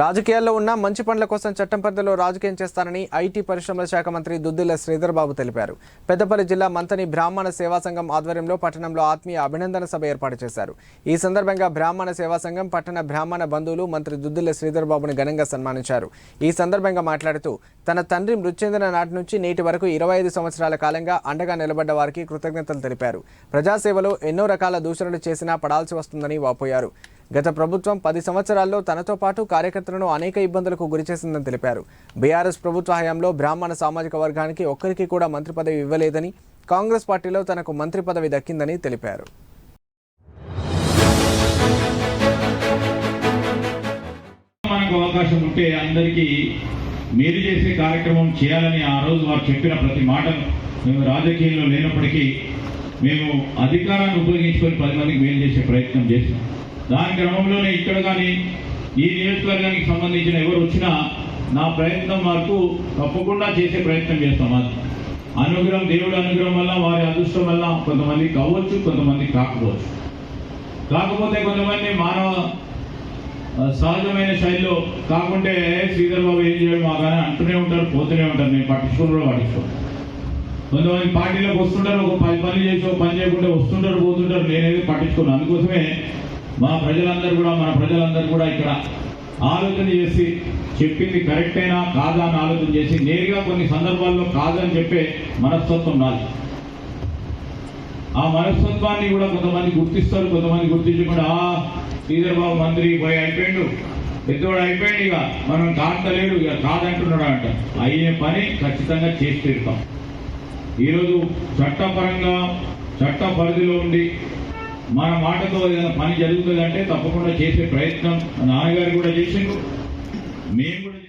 రాజకీయాల్లో ఉన్న మంచి పనుల కోసం చట్టం పరిధిలో రాజకీయం చేస్తారని ఐటీ పరిశ్రమల శాఖ మంత్రి దుద్దిల్ల శ్రీధర్ బాబు తెలిపారు. పెద్దపల్లి జిల్లా మంతని బ్రాహ్మణ సేవా సంఘం ఆధ్వర్యంలో పట్టణంలో ఆత్మీయ అభినందన సభ ఏర్పాటు చేశారు. ఈ సందర్భంగా బ్రాహ్మణ సేవా సంఘం పట్టణ బ్రాహ్మణ బంధువులు మంత్రి దుద్దిల్ల శ్రీధర్బాబుని ఘనంగా సన్మానించారు. ఈ సందర్భంగా మాట్లాడుతూ తన తండ్రి మృతి చెందిన నాటి నుంచి నేటి వరకు ఇరవై ఐదు సంవత్సరాల కాలంగా అండగా నిలబడ్డ వారికి కృతజ్ఞతలు తెలిపారు. ప్రజాసేవలో ఎన్నో రకాల దూషణలు చేసినా పడాల్సి వస్తుందని వాపోయారు. గత ప్రభుత్వం పది సంవత్సరాల్లో తనతో పాటు కార్యకర్తలను అనేక ఇబ్బందులకు గురిచేసిందని తెలిపారు. బీఆర్ఎస్ ప్రభుత్వ హయాంలో బ్రాహ్మణ సామాజిక వర్గానికి ఒక్కరికి కూడా మంత్రి పదవి ఇవ్వలేదని కాంగ్రెస్ పార్టీలో తనకు మంత్రి పదవి దక్కిందని తెలిపారు. మనకు అవకాశం ఉంటే అందరికీ మీరు చేసే కార్యక్రమం చేయాలని ఆ రోజు వారు చెప్పిన ప్రతి మాటను మేము రాజకీయంలో లేనప్పటికీ మేము అధికారాన్ని ఉపయోగించుకొని పది మందికి మేలు చేసే ప్రయత్నం చేస్తాం దాని క్రమంలోనే ఇక్కడ కానీ ఈ నియోజకవర్గానికి సంబంధించిన ఎవరు వచ్చినా నా ప్రయత్నం వరకు తప్పకుండా చేసే ప్రయత్నం చేస్తాం. అది అనుగ్రహం దేవుడి అనుగ్రహం వల్ల వారి అదృష్టం వల్ల కొంతమంది కావచ్చు కొంతమంది కాకపోవచ్చు. కాకపోతే కొంతమంది మానవ సహజమైన శైలిలో కాకుంటే శ్రీధర్ బాబు ఏం చేయడం మాకని అంటూనే ఉంటారు పోతూనే ఉంటారు. నేను పట్టించుకుని కూడా కొంతమంది పార్టీలోకి వస్తుంటారు ఒక పది పనులు చేసి ఒక పని చేయకుండా వస్తుంటారు పోతుంటారు నేనేది పట్టించుకోను అందుకోసమే మా ప్రజలందరూ కూడా మన ప్రజలందరూ కూడా ఇక్కడ ఆలోచన చేసి చెప్పింది కరెక్ట్ అయినా కాదా అని ఆలోచన చేసి నేరుగా కొన్ని సందర్భాల్లో కాదని చెప్పే మనస్తత్వం నాది. ఆ మనస్తత్వాన్ని కూడా కొంతమంది గుర్తిస్తారు కొంతమంది గుర్తించకుండా "ఆ, శ్రీధర్ బాబు మంత్రి పోయి అయిపోయిండు. పెద్దవాడు అయిపోయింది ఇక. మనం కాంతలేడు ఇక కాదంటున్నాడు అంట. అయ్యే పని ఖచ్చితంగా చేసి తీరుతాం. ఈరోజు చట్టపరంగా చట్ట పరిధిలో ఉండి మన మాటతో ఏదైనా పని జరుగుతుందంటే తప్పకుండా చేసే ప్రయత్నం నాన్నగారు కూడా చేసిండ్రు. మేము కూడా